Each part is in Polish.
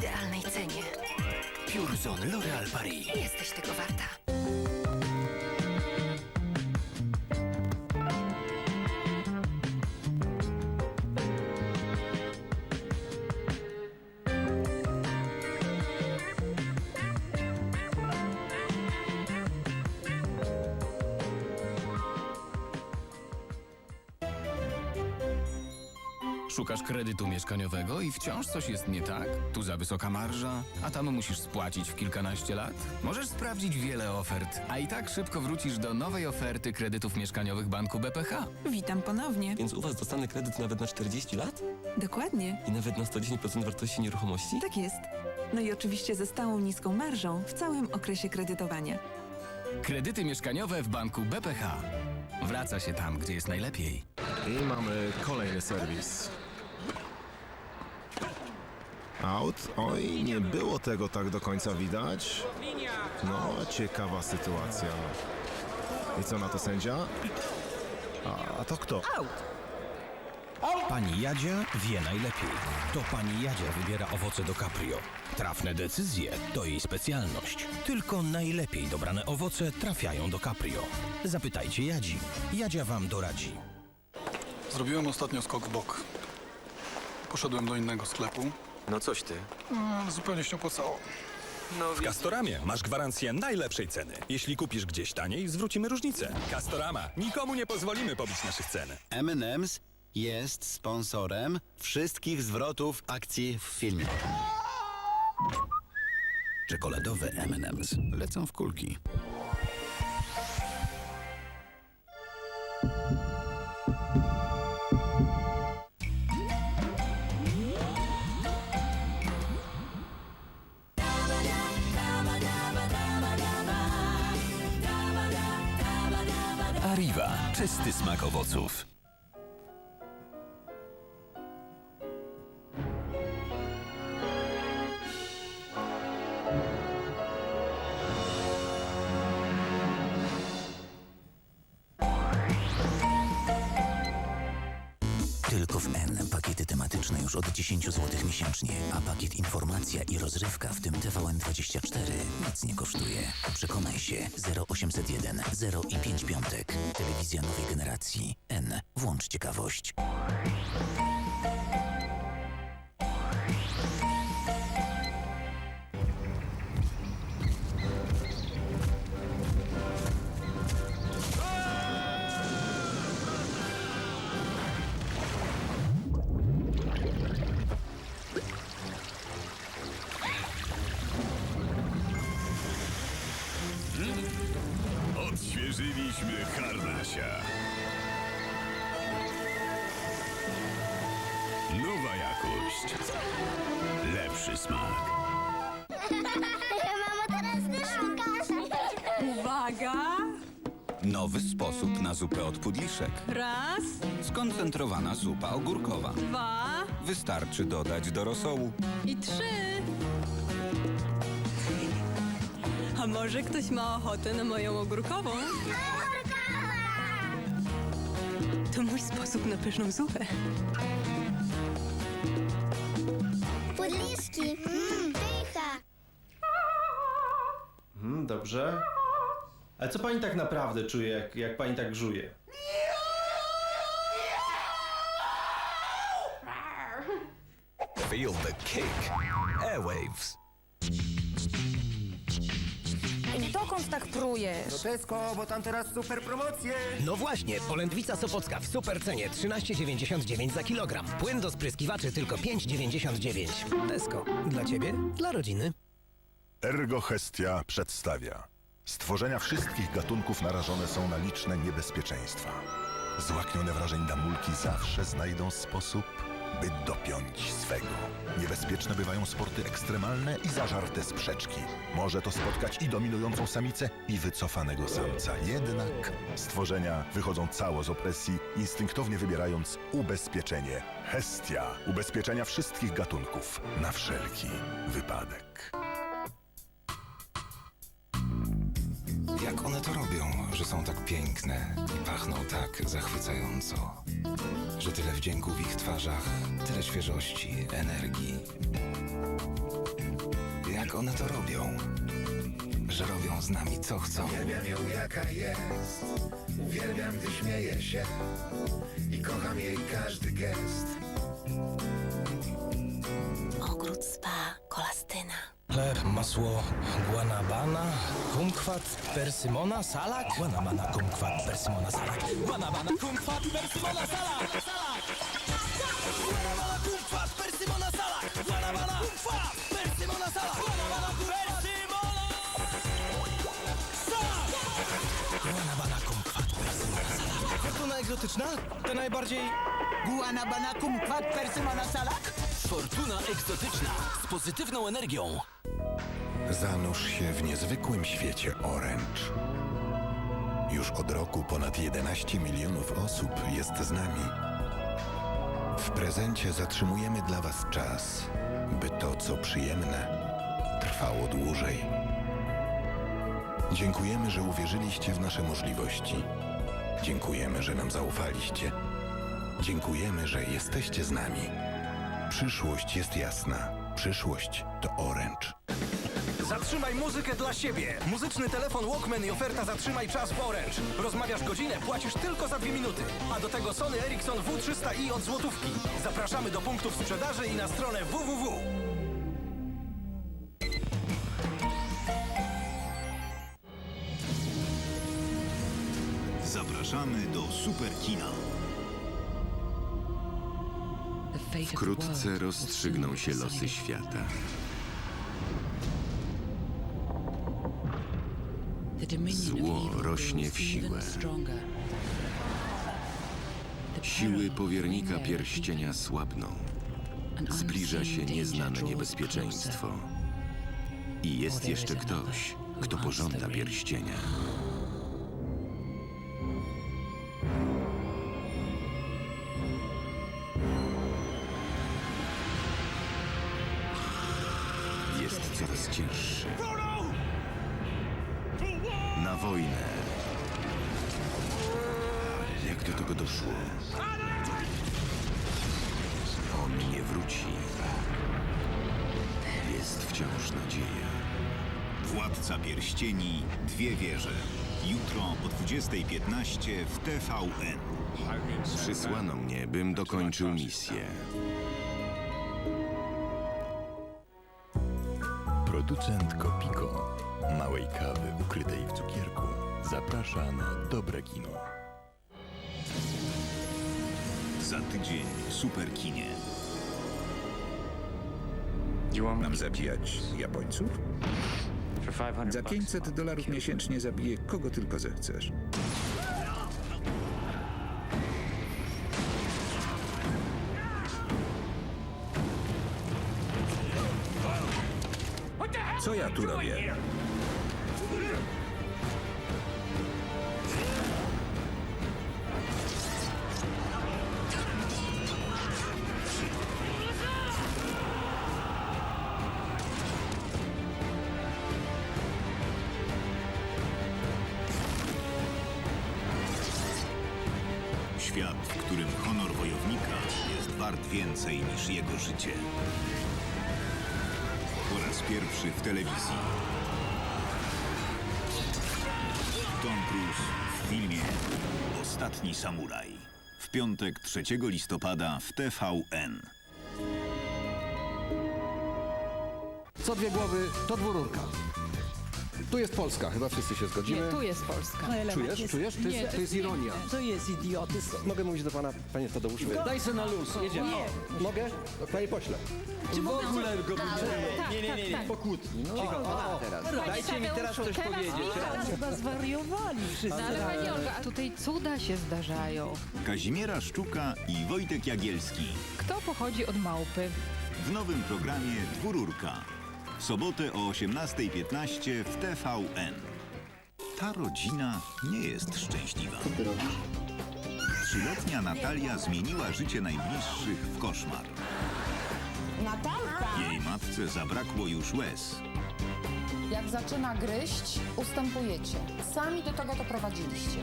idealnej cenie. Pure Zone L'Oréal Paris. Jesteś tego warta. Szukasz kredytu mieszkaniowego i wciąż coś jest nie tak? Tu za wysoka marża, a tam musisz spłacić w kilkanaście lat? Możesz sprawdzić wiele ofert, a i tak szybko wrócisz do nowej oferty kredytów mieszkaniowych banku BPH. Witam ponownie. Więc u was dostanę kredyt nawet na 40 lat? Dokładnie. I nawet na 110% wartości nieruchomości? Tak jest. No i oczywiście ze stałą niską marżą w całym okresie kredytowania. Kredyty mieszkaniowe w banku BPH. Wraca się tam, gdzie jest najlepiej. I mamy kolejny serwis. Aut? Oj, nie było tego tak do końca widać. No, ciekawa sytuacja. I co na to sędzia? A, a to kto? Pani Jadzia wie najlepiej. To pani Jadzia wybiera owoce do Caprio. Trafne decyzje to jej specjalność. Tylko najlepiej dobrane owoce trafiają do Caprio. Zapytajcie Jadzi. Jadzia wam doradzi. Zrobiłem ostatnio skok w bok. Poszedłem do innego sklepu, No coś ty. ale zupełnie się opłacało. No W Castoramie masz gwarancję najlepszej ceny. Jeśli kupisz gdzieś taniej, zwrócimy różnicę. Castorama. Nikomu nie pozwolimy pobić naszych cen. M&M's jest sponsorem wszystkich zwrotów akcji w filmie. Czekoladowe M&M's lecą w kulki. Czysty smak owoców. Tylko w N pakiety tematyczne już od 10 zł miesięcznie, a pakiet informacja i rozrywka, w tym TVN24, nic nie kosztuje. Przekonaj się 0801 0 i 5 piątek. Telewizja nowej generacji. N. Włącz ciekawość. Odświeżyliśmy harnasia. Nowa jakość. Lepszy smak. Mamo, teraz ty szukasz. Uwaga! Nowy sposób na zupę od pudliszek. Raz, Skoncentrowana zupa ogórkowa. dwa Wystarczy dodać do rosołu. i trzy. Może ktoś ma ochotę na moją ogórkową? To mój sposób na pyszną zupę. Pudliszki. Mmm, pycha. Hmm, dobrze. Ale co pani tak naprawdę czuje, jak, jak pani tak grzuje? Feel the kick. Airwaves. Tak prujesz? Tesco, bo tam teraz super promocje. No właśnie, polędwica sopocka w super cenie 13,99 za kilogram. Płyn do spryskiwaczy tylko 5,99. Tesco. Dla ciebie, dla rodziny. Ergo Hestia przedstawia. Stworzenia wszystkich gatunków narażone są na liczne niebezpieczeństwa. Złaknione wrażeń damulki zawsze znajdą sposób, by dopiąć swego. Niebezpieczne bywają sporty ekstremalne i zażarte sprzeczki. Może to spotkać i dominującą samicę, i wycofanego samca. Jednak stworzenia wychodzą cało z opresji, instynktownie wybierając ubezpieczenie. Hestia. Ubezpieczenia wszystkich gatunków. Na wszelki wypadek. Jak one to robią, że są tak piękne i pachną tak zachwycająco? Że tyle wdzięku w ich twarzach, tyle świeżości, energii. jak one to robią. Że robią z nami co chcą. Uwielbiam ją jaka jest Uwielbiam gdy śmieje się I kocham jej każdy gest Ogród spa, kolastyna. Chleb, masło, guanabana, kumkwat, persymona, salak? Guanabana, kumkwat, persymona, salak. Guanabana, kumkwat, persymona, salak! Salak! Guanabana, kumkwat, persymona, salak! Guanabana, kumkwat, persymona, salak! Guanabana, persymona, salak! Guanabana, kumkwat, persymona, salak. Fortuna egzotyczna? To najbardziej... Guanabana kumquat persymona salak? Fortuna egzotyczna z pozytywną energią. Zanurz się w niezwykłym świecie Orange. Już od roku ponad 11 milionów osób jest z nami. W prezencie zatrzymujemy dla Was czas, by to, co przyjemne, trwało dłużej. Dziękujemy, że uwierzyliście w nasze możliwości. Dziękujemy, że nam zaufaliście. Dziękujemy, że jesteście z nami. Przyszłość jest jasna. Przyszłość to Orange. Zatrzymaj muzykę dla siebie. Muzyczny telefon Walkman i oferta Zatrzymaj czas w Orange. Rozmawiasz godzinę, płacisz tylko za dwie minuty. A do tego Sony Ericsson W300i od złotówki. Zapraszamy do punktów sprzedaży i na stronę www. Zapraszamy do Superkina. Wkrótce rozstrzygną się losy świata. Zło rośnie w siłę. Siły powiernika pierścienia słabną. Zbliża się nieznane niebezpieczeństwo. I jest jeszcze ktoś, kto pożąda pierścienia. Przysłano mnie, bym dokończył misję. Producent Kopiko, małej kawy ukrytej w cukierku, zaprasza na dobre kino. Za tydzień w Superkinie. Mam zabijać Japońców? Za 500 dolarów miesięcznie zabiję kogo tylko zechcesz. Tu robię? Świat, w którym honor wojownika jest wart więcej niż jego życie. Pierwszy w telewizji. Tom Cruise w filmie Ostatni Samuraj. W piątek 3 listopada w TVN. Co dwie głowy, to dwururka. Tu jest Polska, chyba wszyscy się zgodzimy. Nie, tu jest Polska. Czujesz, czujesz? To Nie, jest, to jest ironia. To jest idiotyzm. Mogę mówić do pana, panie Tadeuszu? Daj se na luz, jedziemy. Nie. Mogę? Panie pośle. Czy w ogóle go Tak, Nie, nie, nie, nie. tak, tak. Pokłótni. No, Cicho, o, o, teraz. Dajcie mi teraz coś powiedzieć. Teraz chyba zwariowali wszyscy. No ale pani Olga, a tutaj cuda się zdarzają. Kazimiera Szczuka i Wojtek Jagielski. Kto pochodzi od małpy? W nowym programie Dwururka. W sobotę o 18.15 w TVN. Ta rodzina nie jest szczęśliwa. Trzyletnia Natalia zmieniła życie najbliższych w koszmar. Natalka! Jej matce zabrakło już łez. Jak zaczyna gryźć, ustępujecie. Sami do tego doprowadziliście.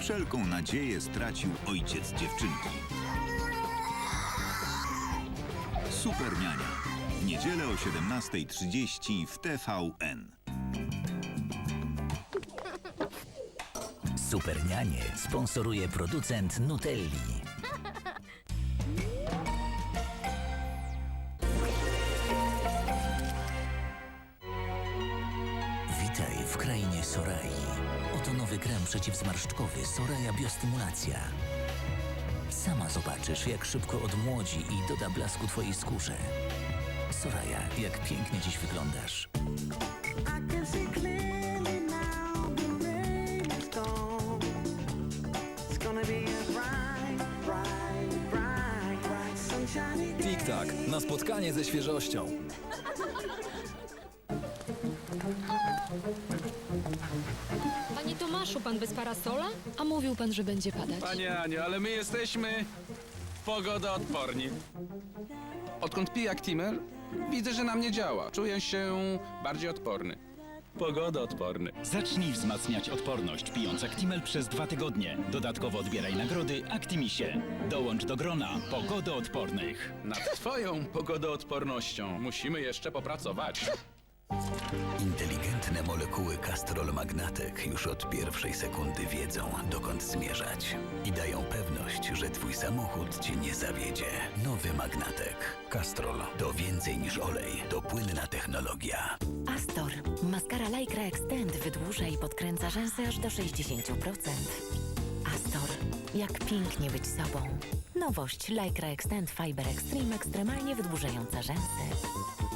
Wszelką nadzieję stracił ojciec dziewczynki. Superniania. Niedzielę o 17.30 w TVN. Supernianie sponsoruje producent Nutelli. Witaj w krainie Sorai. Oto nowy krem przeciwzmarszczkowy Soraya Biostymulacja. Sama zobaczysz, jak szybko odmłodzi i doda blasku twojej skórze. Soraya, jak pięknie dziś wyglądasz. Tik-tak, na spotkanie ze świeżością. Panie Tomaszu, pan bez parasola? A mówił pan, że będzie padać. Panie Aniu, ale my jesteśmy pogodoodporni. Odkąd piję Actimel, widzę, że na mnie działa. Czuję się bardziej odporny. Pogodoodporny. Zacznij wzmacniać odporność pijąc Actimel przez dwa tygodnie. Dodatkowo odbieraj nagrody Actimisie. Dołącz do grona pogodoodpornych. Nad twoją pogodoodpornością musimy jeszcze popracować. Inteligentne molekuły Castrol Magnatek już od pierwszej sekundy wiedzą, dokąd zmierzać. I dają pewność, że twój samochód cię nie zawiedzie. Nowy Magnatek. Castrol to więcej niż olej, to płynna technologia. Astor. Maskara Lycra Extend wydłuża i podkręca rzęsy aż do 60%. Astor. Jak pięknie być sobą. Nowość Lycra Extend Fiber Extreme ekstremalnie wydłużająca rzęsy.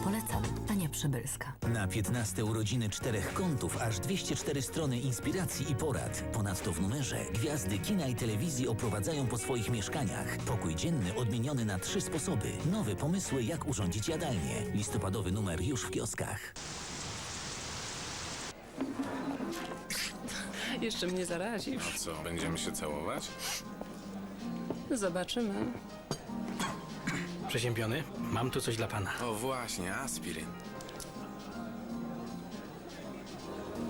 Polecam, Ania Przybylska. Na 15 urodziny czterech kątów aż 204 strony inspiracji i porad. Ponadto w numerze gwiazdy kina i telewizji oprowadzają po swoich mieszkaniach. Pokój dzienny odmieniony na trzy sposoby. Nowe pomysły, jak urządzić jadalnię. Listopadowy numer już w kioskach. Jeszcze mnie zarazisz. A co, będziemy się całować? Zobaczymy. Przeziębiony? Mam tu coś dla pana. O właśnie, aspiryn.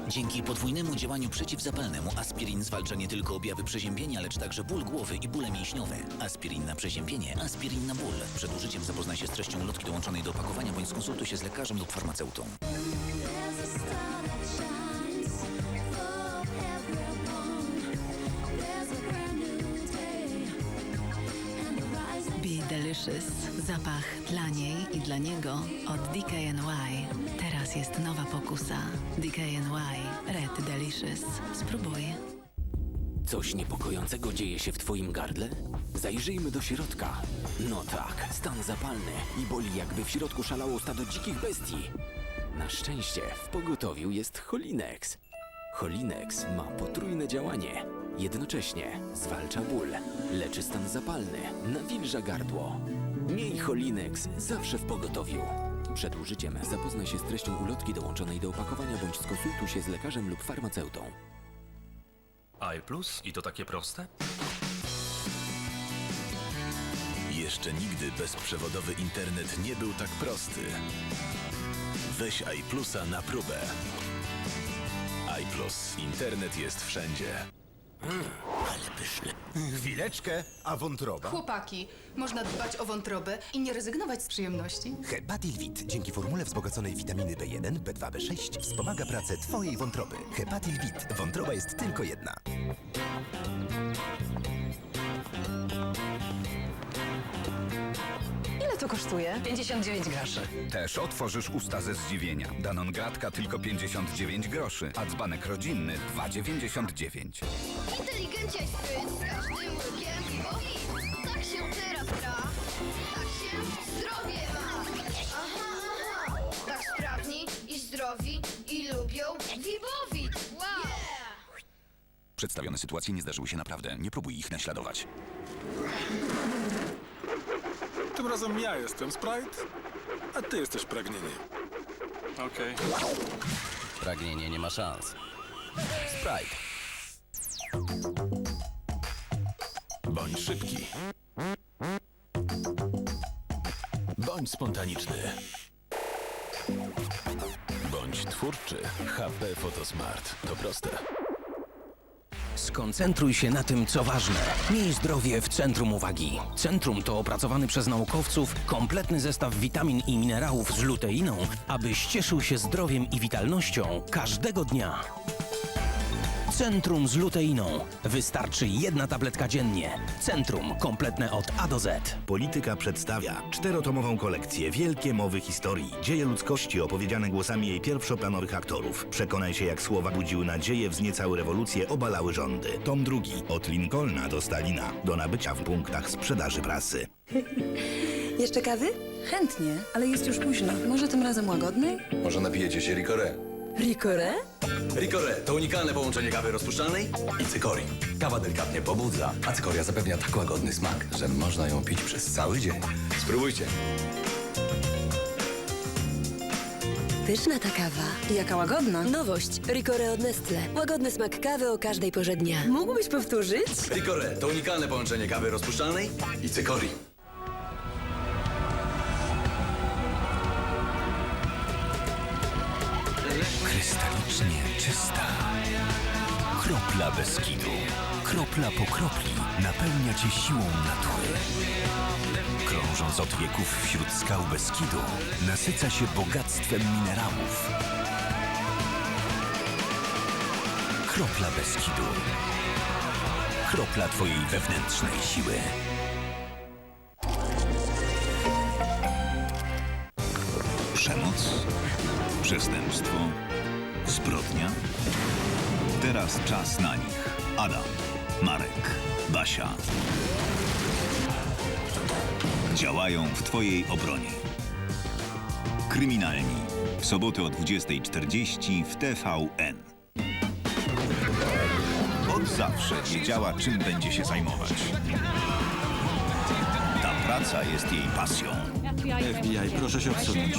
Dzięki podwójnemu działaniu przeciwzapalnemu aspirin zwalcza nie tylko objawy przeziębienia, lecz także ból głowy i bóle mięśniowe. Aspirin na przeziębienie, aspirin na ból. Przed użyciem zapoznaj się z treścią ulotki dołączonej do opakowania bądź skonsultuj się z lekarzem lub farmaceutą. Zapach dla niej i dla niego od DKNY. Teraz jest nowa pokusa. DKNY Red Delicious. Spróbuj. Coś niepokojącego dzieje się w twoim gardle? Zajrzyjmy do środka. No tak, stan zapalny i boli jakby w środku szalało stado dzikich bestii. Na szczęście w pogotowiu jest Holinex. Holinex ma potrójne działanie. Jednocześnie zwalcza ból, leczy stan zapalny, nawilża gardło. Miej Holinex zawsze w pogotowiu. Przed użyciem zapoznaj się z treścią ulotki dołączonej do opakowania bądź skonsultuj się z lekarzem lub farmaceutą. iPlus? I to takie proste? Jeszcze nigdy bezprzewodowy internet nie był tak prosty. Weź iPlusa na próbę. iPlus. Internet jest wszędzie. Ale pyszny. Chwileczkę, a wątroba? Chłopaki, można dbać o wątrobę i nie rezygnować z przyjemności. Hepatilwit dzięki formule wzbogaconej witaminy B1, B2, B6 wspomaga pracę Twojej wątroby. Hepatilwit. Wątroba jest tylko jedna. Kosztuje? 59 groszy. Też otworzysz usta ze zdziwienia. Danon gratka tylko 59 groszy, a dzbanek rodzinny 2,99. Inteligencja i spryt z każdym łykiem piwo Tak się teraz gra, tak się zdrowie ma. Aha, aha, tak sprawni i zdrowi i lubią Wibowit. Wow! Przedstawione sytuacje nie zdarzyły się naprawdę. Nie próbuj ich naśladować. Tym razem ja jestem Sprite, a ty jesteś pragnienie. Okej. Pragnienie nie ma szans. Sprite. Bądź szybki. Bądź spontaniczny. Bądź twórczy. HP Photosmart. To proste. Skoncentruj się na tym, co ważne. Miej zdrowie w centrum uwagi. Centrum to opracowany przez naukowców kompletny zestaw witamin i minerałów z luteiną, abyś cieszył się zdrowiem i witalnością każdego dnia. Centrum z luteiną. Wystarczy jedna tabletka dziennie. Centrum kompletne od A do Z. Polityka przedstawia czterotomową kolekcję Wielkie Mowy Historii. Dzieje ludzkości opowiedziane głosami jej pierwszoplanowych aktorów. Przekonaj się, jak słowa budziły nadzieję, wzniecały rewolucję, obalały rządy. Tom drugi. Od Lincolna do Stalina. Do nabycia w punktach sprzedaży prasy. Jeszcze kawy? Chętnie, ale jest już późno. Może tym razem łagodnej? Może napijecie się Ricore? Ricore? Ricore to unikalne połączenie kawy rozpuszczalnej i cykorii. Kawa delikatnie pobudza, a cykoria zapewnia tak łagodny smak, że można ją pić przez cały dzień. Spróbujcie. Pyszna ta kawa. Jaka łagodna. Nowość. Ricore od Nestle. Łagodny smak kawy o każdej porze dnia. Mógłbyś powtórzyć? Ricore to unikalne połączenie kawy rozpuszczalnej i cykorii. Krystalicznie czysta. Kropla Beskidu. Kropla po kropli napełnia cię siłą natury. Krążąc od wieków wśród skał Beskidu, nasyca się bogactwem minerałów. Kropla Beskidu. Kropla twojej wewnętrznej siły. Czas na nich. Adam, Marek, Basia. Działają w Twojej obronie. Kryminalni. W sobotę o 20.40 w TVN. Od zawsze wiedziała, czym będzie się zajmować. Ta praca jest jej pasją. FBI, proszę się odsunąć.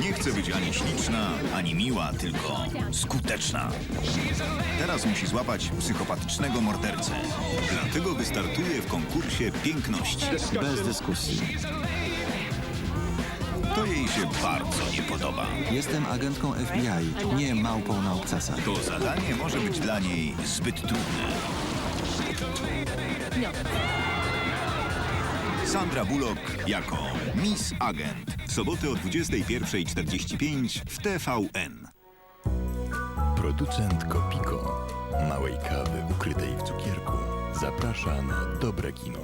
Nie chce być ani śliczna, ani miła, tylko skuteczna. Teraz musi złapać psychopatycznego mordercę. Dlatego wystartuje w konkursie piękności. Bez dyskusji. To jej się bardzo nie podoba. Jestem agentką FBI, nie małpą na obcasach. To zadanie może być dla niej zbyt trudne. Sandra Bullock jako Miss Agent. W sobotę o 21.45 w TVN. Producent Kopiko, małej kawy ukrytej w cukierku, zaprasza na dobre kino.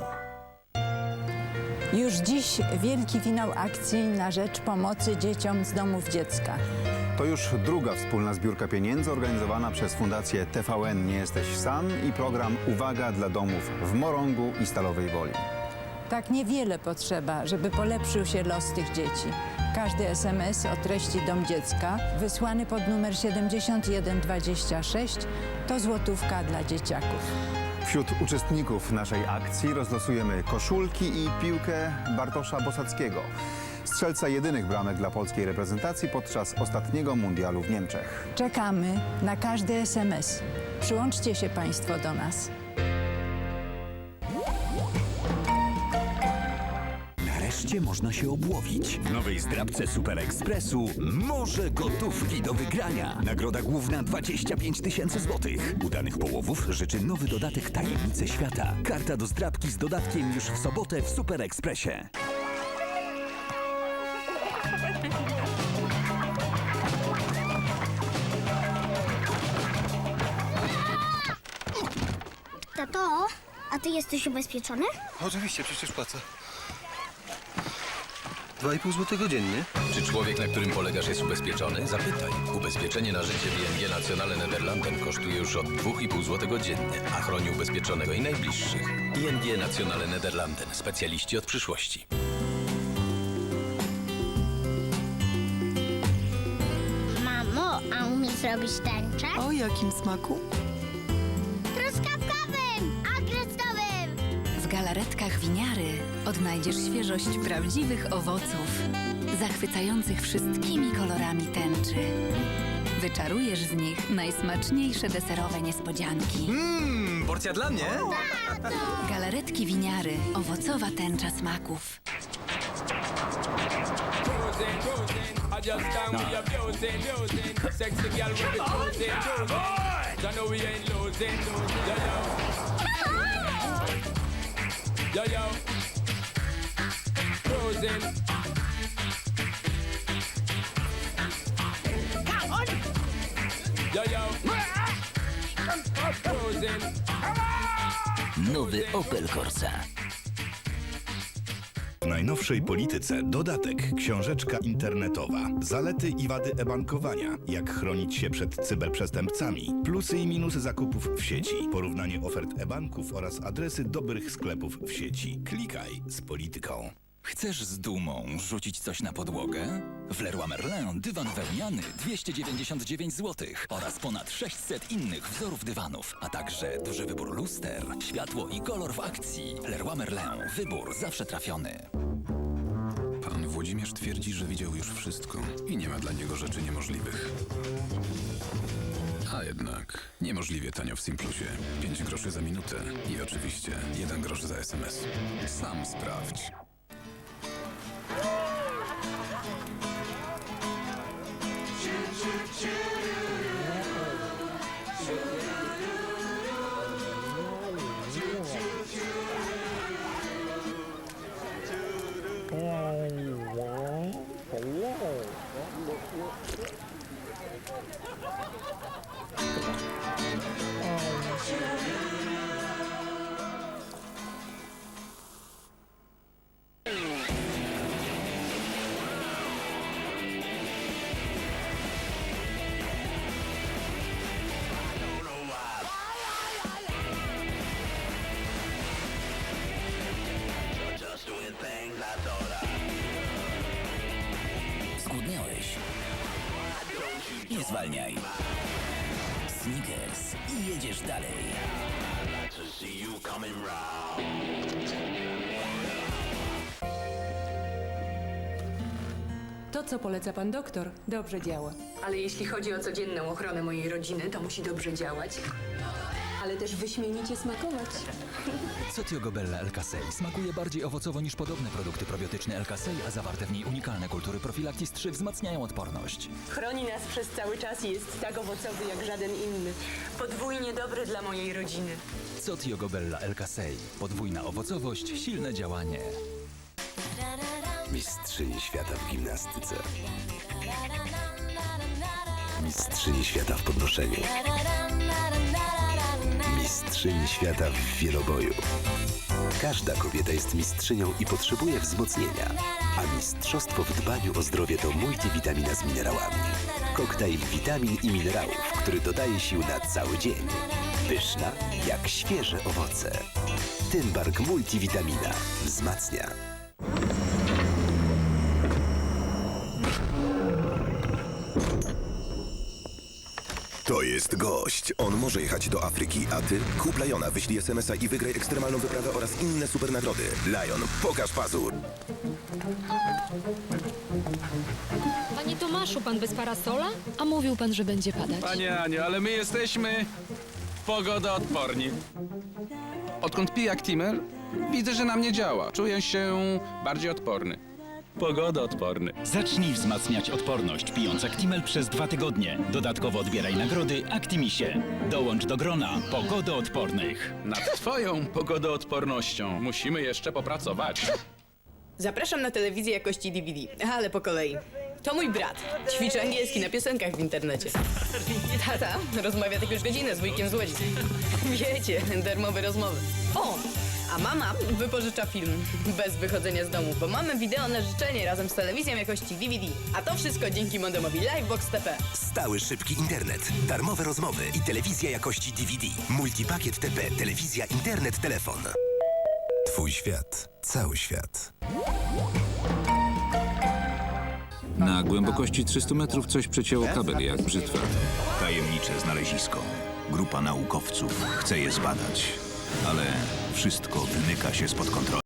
Już dziś wielki finał akcji na rzecz pomocy dzieciom z domów dziecka. To już druga wspólna zbiórka pieniędzy organizowana przez Fundację TVN Nie Jesteś Sam i program Uwaga dla domów w Morągu i Stalowej Woli. Tak niewiele potrzeba, żeby polepszył się los tych dzieci. Każdy SMS o treści Dom Dziecka, wysłany pod numer 7126, to złotówka dla dzieciaków. Wśród uczestników naszej akcji rozlosujemy koszulki i piłkę Bartosza Bosackiego, strzelca jedynych bramek dla polskiej reprezentacji podczas ostatniego mundialu w Niemczech. Czekamy na każdy SMS. Przyłączcie się Państwo do nas. Można się obłowić. W nowej zdrabce Super Expressu może gotówki do wygrania. Nagroda główna 25 tysięcy złotych. Udanych połowów życzy nowy dodatek Tajemnice Świata. Karta do zdrabki z dodatkiem już w sobotę w Super Expressie. Tato, a ty jesteś ubezpieczony? Oczywiście, przecież płacę. 2,5 zł dziennie. Czy człowiek, na którym polegasz, jest ubezpieczony? Zapytaj. Ubezpieczenie na życie ING Nationale Nederlanden kosztuje już od 2,5 zł dziennie, a chroni ubezpieczonego i najbliższych. ING Nationale Nederlanden. Specjaliści od przyszłości. Mamo, a umiesz zrobić tęczę? O jakim smaku? Galaretkach winiary odnajdziesz świeżość prawdziwych owoców, zachwycających wszystkimi kolorami tęczy. Wyczarujesz z nich najsmaczniejsze deserowe niespodzianki. Mmm, porcja dla mnie? Galaretki winiary, owocowa tęcza smaków. No. Yo, yo. Yo, yo. Cruising. Yo, yo. Cruising. Nowy Opel Corsa. W najnowszej polityce dodatek książeczka internetowa. Zalety i wady e-bankowania. Jak chronić się przed cyberprzestępcami. Plusy i minusy zakupów w sieci. Porównanie ofert e-banków oraz adresy dobrych sklepów w sieci. Klikaj z polityką. Chcesz z dumą rzucić coś na podłogę? W Leroy Merlin dywan wełniany 299 zł oraz ponad 600 innych wzorów dywanów, a także duży wybór luster, światło i kolor w akcji. Leroy Merlin. Wybór zawsze trafiony. Pan Włodzimierz twierdzi, że widział już wszystko i nie ma dla niego rzeczy niemożliwych. A jednak niemożliwie tanio w Simplusie. 5 groszy za minutę i oczywiście 1 grosz za SMS. Sam sprawdź. To, co poleca pan doktor, dobrze działa. Ale jeśli chodzi o codzienną ochronę mojej rodziny, to musi dobrze działać. Ale też wyśmienicie smakować. Cotiogo Bella Elkasei smakuje bardziej owocowo niż podobne produkty probiotyczne Elkasei, a zawarte w niej unikalne kultury Profilactis 3 wzmacniają odporność. Chroni nas przez cały czas i jest tak owocowy jak żaden inny. Podwójnie dobry dla mojej rodziny. Cotiogo Bella Elkasei. Podwójna owocowość, silne działanie. Mistrzyni świata w gimnastyce. Mistrzyni świata w podnoszeniu. Mistrzyni świata w wieloboju. Każda kobieta jest mistrzynią i potrzebuje wzmocnienia. A mistrzostwo w dbaniu o zdrowie to multivitamina z minerałami. Koktajl witamin i minerałów, który dodaje sił na cały dzień. Pyszna jak świeże owoce. Tymbark multivitamina wzmacnia. To jest gość. On może jechać do Afryki, a ty? Kup Liona, wyślij SMS-a i wygraj ekstremalną wyprawę oraz inne super nagrody. Lion, pokaż pazur. Panie Tomaszu, pan bez parasola? A mówił pan, że będzie padać. Panie Aniu, ale my jesteśmy pogodoodporni. Odkąd piję Actimel, widzę, że na mnie działa. Czuję się bardziej odporny. Pogodoodporny. Zacznij wzmacniać odporność pijąc Actimel przez dwa tygodnie. Dodatkowo odbieraj nagrody Actimisie. Dołącz do grona pogodoodpornych. Nad twoją pogodoodpornością musimy jeszcze popracować. Zapraszam na telewizję jakości DVD, ale po kolei. To mój brat. Ćwiczy angielski na piosenkach w internecie. Tata rozmawia tak już godzinę z wujkiem z Łodzi. Wiecie, darmowe rozmowy. O! A mama wypożycza film bez wychodzenia z domu, bo mamy wideo na życzenie razem z telewizją jakości DVD. A to wszystko dzięki modemowi Livebox TP. Stały szybki internet, darmowe rozmowy i telewizja jakości DVD. Multipakiet TP, telewizja, internet, telefon. Twój świat, cały świat. Na głębokości 300 metrów coś przecięło kabel jak brzytwa. Tajemnicze znalezisko. Grupa naukowców chce je zbadać, ale wszystko wymyka się spod kontroli.